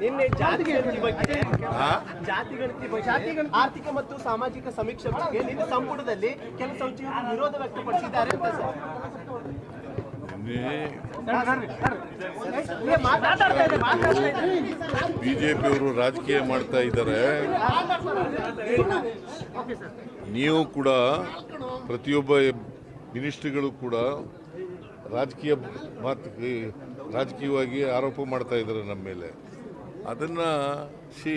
ನಿನ್ನೆ ಜಾತಿ ಗಣತಿ ಬಗ್ಗೆ ಜಾತಿ ಗಣತಿ ಬಗ್ಗೆ ಆರ್ಥಿಕ ಮತ್ತು ಸಾಮಾಜಿಕ ಸಮೀಕ್ಷೆ ಬಗ್ಗೆ ನಿನ್ನೆ ಸಂಪುಟದಲ್ಲಿ ಕೆಲ ಸಚಿವರು ವಿರೋಧ ವ್ಯಕ್ತಪಡಿಸಿದ್ದಾರೆ ಅಂತ ಸರ್. ಬಿಜೆಪಿಯವರು ರಾಜಕೀಯ ಮಾಡ್ತಾ ಇದ್ದಾರೆ. ನೀವು ಕೂಡ ಪ್ರತಿಯೊಬ್ಬ ಮಿನಿಸ್ಟ್ರಿಗಳು ಕೂಡ ರಾಜಕೀಯ ಮಾತು ರಾಜಕೀಯವಾಗಿ ಆರೋಪ ಮಾಡ್ತಾ ಇದ್ದಾರೆ ನಮ್ಮ ಮೇಲೆ. ಅದನ್ನ ಸಿ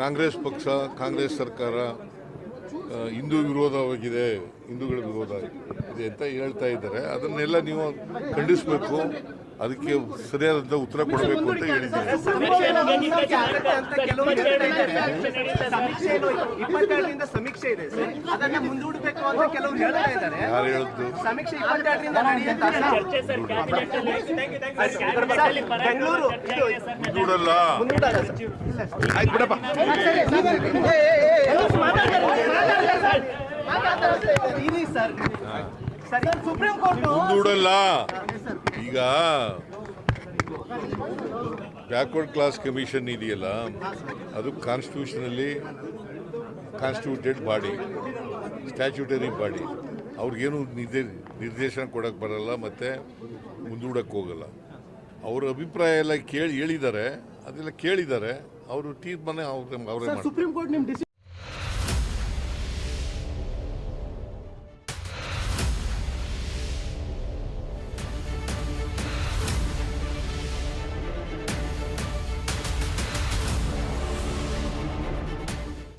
ಕಾಂಗ್ರೆಸ್ ಪಕ್ಷ, ಕಾಂಗ್ರೆಸ್ ಸರ್ಕಾರ ಹಿಂದೂ ವಿರೋಧವಾಗಿದೆ, ಹಿಂದೂಗಳ ವಿರೋಧ ಇದೆ ಅಂತ ಹೇಳ್ತಾ ಇದ್ದಾರೆ. ಅದನ್ನೆಲ್ಲ ನೀವು ಖಂಡಿಸಬೇಕು. ಅದಕ್ಕೆ ಸರಿಯಾದಂಥ ಉತ್ತರ ಕೊಡಬೇಕು ಅಂತ ಹೇಳಿದ್ದಾರೆ ಸಮೀಕ್ಷೆ ಇದೆ ಸರ್ ಅದನ್ನ ಮುಂದೂಡಬೇಕು ಅಂತ ಕೆಲವರು ಹೇಳ್ತಾ ಇದ್ದಾರೆ ಯಾರು ಹೇಳಿದ್ದು ಸಮೀಕ್ಷೆ ಇಪ್ಪತ್ತೆರಡರಿಂದ? ಬೆಂಗಳೂರು ಮುಂದೂಡಲ್ಲ. ಆಯ್ತು ಬಿಡಪ್ಪ. ಇರಿ ಸರಿ ಸುಪ್ರೀಂ ಕೋರ್ಟ್ ಮುಂದೂಡಲ್ಲ ಈಗ ಬ್ಯಾಕ್ವರ್ಡ್ ಕ್ಲಾಸ್ ಕಮಿಷನ್ ಇದೆಯಲ್ಲ ಅದು constitutionally constituted body statutory body ಅವ್ರಿಗೇನು ನಿರ್ದೇ ನಿರ್ದೇಶನ ಕೊಡಕ್ಕೆ ಬರಲ್ಲ ಮತ್ತು ಮುಂದೂಡಕ್ಕೆ ಹೋಗಲ್ಲ. ಅವ್ರ ಅಭಿಪ್ರಾಯ ಎಲ್ಲ ಕೇಳಿ ಹೇಳಿದ್ದಾರೆ ಅದೆಲ್ಲ ಕೇಳಿದ್ದಾರೆ. ಅವರು ತೀರ್ಮಾನ ಅವ್ರ ಅವರೇ ಸುಪ್ರೀಂ ಕೋರ್ಟ್